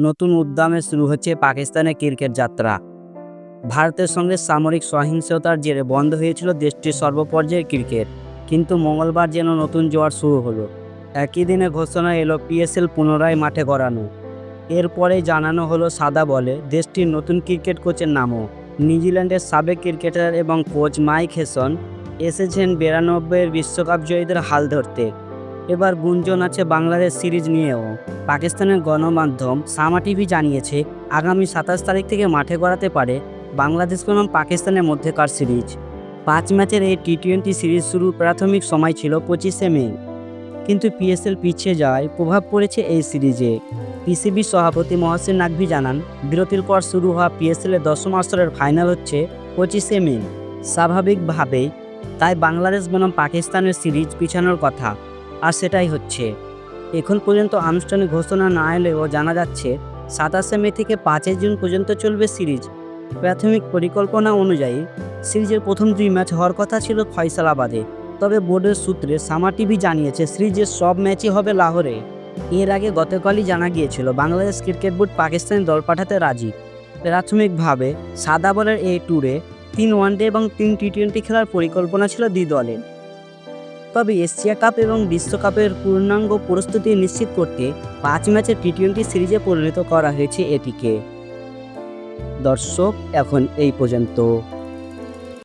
নতুন উদ্যমে শুরু হচ্ছে পাকিস্তানের ক্রিকেট যাত্রা। ভারতের সঙ্গে সামরিক সহিংসতার জেরে বন্ধ হয়েছিল দেশটির সর্বপর্যায়ের ক্রিকেট। কিন্তু মঙ্গলবার যেন নতুন জোয়ার শুরু হলো। একই দিনে ঘোষণা এলো পিএসএল পুনরায় মাঠে গড়ানো। এরপরে জানানো হলো সাদা বলে দেশটির নতুন ক্রিকেট কোচের নামও। নিউজিল্যান্ডের সাবেক ক্রিকেটার এবং কোচ মাইক হেসন এসেছেন বিরানব্বইয়ের বিশ্বকাপ জয়ীদের হাল ধরতে। এবার গুঞ্জন আছে বাংলাদেশ সিরিজ নিয়েও। পাকিস্তানের গণমাধ্যম সামা টিভি জানিয়েছে, আগামী সাতাশ তারিখ থেকে মাঠে গড়াতে পারে বাংলাদেশ বনাম পাকিস্তানের মধ্যেকার সিরিজ। পাঁচ ম্যাচের এই টি টোয়েন্টি সিরিজ শুরুর প্রাথমিক সময় ছিল পঁচিশে মে। কিন্তু পিএসএল পিছিয়ে যাওয়ায় প্রভাব পড়েছে এই সিরিজে। পিসিবি সভাপতি মহসিন নাকভি জানান, বিরতির পর শুরু হওয়া পিএসএল এর দশম আসরের ফাইনাল হচ্ছে পঁচিশে মে। স্বাভাবিকভাবেই তাই বাংলাদেশ বনাম পাকিস্তানের সিরিজ পিছানোর কথা। আর সেটাই হচ্ছে। এখন পর্যন্ত আনুষ্ঠানিক ঘোষণা না এলেও জানা যাচ্ছে, সাতাশে মে থেকে পাঁচই জুন পর্যন্ত চলবে সিরিজ। প্রাথমিক পরিকল্পনা অনুযায়ী, সিরিজের প্রথম দুই ম্যাচ হওয়ার কথা ছিল ফয়সালাবাদে। তবে বোর্ডের সূত্রে সামা টিভি জানিয়েছে, সিরিজের সব ম্যাচই হবে লাহোরে। এর আগে গতকালই জানা গিয়েছিল, বাংলাদেশ ক্রিকেট বোর্ড পাকিস্তানি দল পাঠাতে রাজি। প্রাথমিকভাবে, সাদা বলের এই ট্যুরে তিন ওয়ানডে এবং তিন টি টোয়েন্টি খেলার পরিকল্পনা ছিল দুই দলের। তবে এশিয়া কাপ এবং বিশ্বকাপের পূর্ণাঙ্গ প্রস্তুতি নিশ্চিত করতে পাঁচ ম্যাচের টি টোয়েন্টি সিরিজে পরিণত করা হয়েছে এটিকে। দর্শক, এখন এই পর্যন্ত।